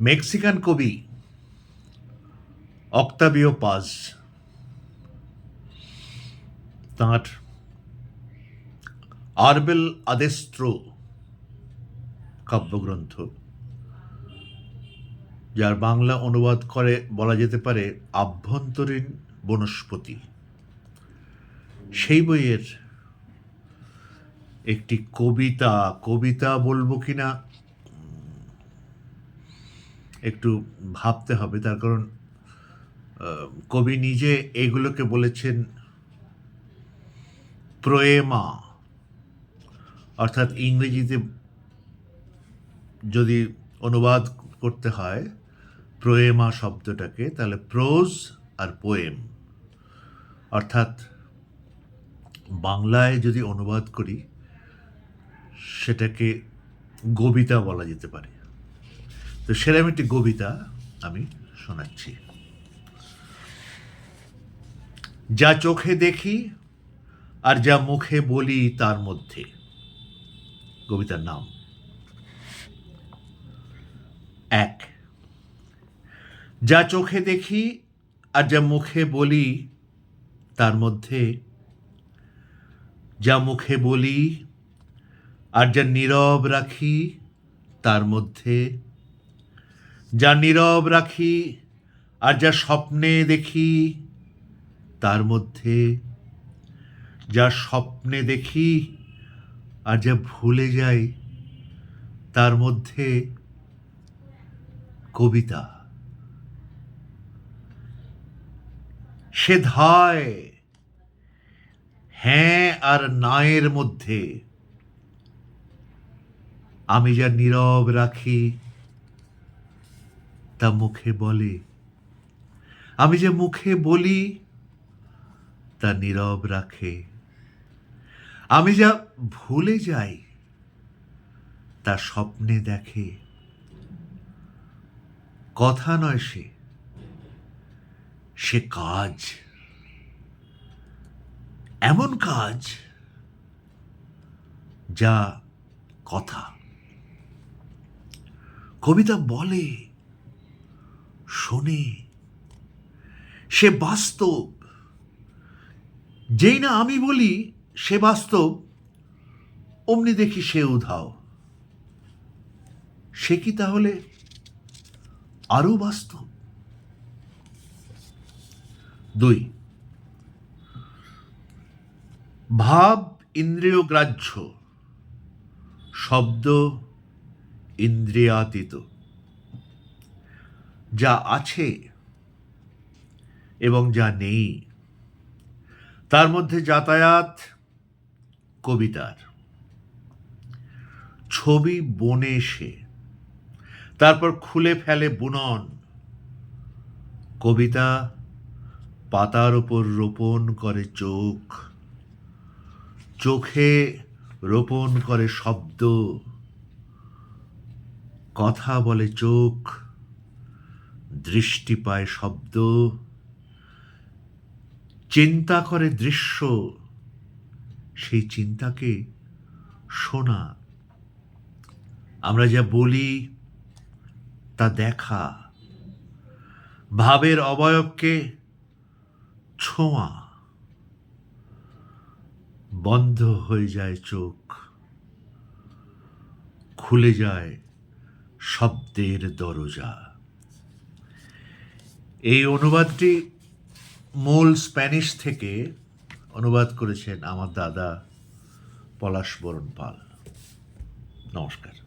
Mexican কবি Octavio পাজ তাঁর আরবেল আদেস্ত্র কাব্যগ্রন্থ, যার বাংলা অনুবাদ করে বলা যেতে পারে আভ্যন্তরীণ বনস্পতি। সেই বইয়ের একটি কবিতা কবিতা বলব কিনা একটু ভাবতে হবে। তার কারণ কবি নিজে এগুলোকে বলেছেন প্রয়েমা। অর্থাৎ ইংরেজিতে যদি অনুবাদ করতে হয়, প্রয়েমা শব্দটাকে, তাহলে প্রোজ আর পোয়েম। অর্থাৎ বাংলায় যদি অনুবাদ করি, সেটাকে কবিতা বলা যেতে পারে। তো সেরকম একটি কবিতা আমি শোনাচ্ছি। যা চোখে দেখি আর যা মুখে বলি তার মধ্যে। কবিতার নাম। এক। যা চোখে দেখি আর যা মুখে বলি তার মধ্যে। যা মুখে বলি আর যা নীরব রাখি তার মধ্যে। যা নীরব রাখি আর যা স্বপ্নে দেখি, তার মধ্যে যা স্বপ্নে দেখি আর যা ভুলে যাই, তার মধ্যে কবিতা। সে ধায় হ্যাঁ আর নায়ের মধ্যে, আমি যা নীরব রাখি তা মুখে বলে। আমি যে মুখে বলি, তা নীরব রাখে। আমি যা ভুলে যাই, তা স্বপ্নে দেখে। কথা নয় সে সে কাজ। এমন কাজ যা কথা। কবিতা বলে শোনে। সে বাস্তব। যেই না আমি বলি, সে বাস্তব, অমনি দেখি সে উধাও। সে কি তাহলে আরও বাস্তব? দুই। ভাব ইন্দ্রিয় গ্রাহ্য, শব্দ ইন্দ্রিয়াতীত। যা আছে এবং যা নেই, তার মধ্যে যাতায়াত কবিতার। ছবি বনে সে তারপর খুলে ফেলে বুনন। কবিতা পাতার ওপর রোপণ করে চোখ, চোখে রোপণ করে শব্দ। কথা বলে চোখ দৃষ্টি পায় শব্দ, চিন্তা করে দৃশ্য, সেই চিন্তাকে শোনা। আমরা যা বলি, তা দেখা। ভাবের অবয়বকে ছোঁয়া। বন্ধ হয়ে যায় চোখ। খুলে যায় শব্দের দরজা। এই অনুবাদটি মূল স্প্যানিশ থেকে অনুবাদ করেছেন আমার দাদা পলাশ বরণ পাল। নমস্কার।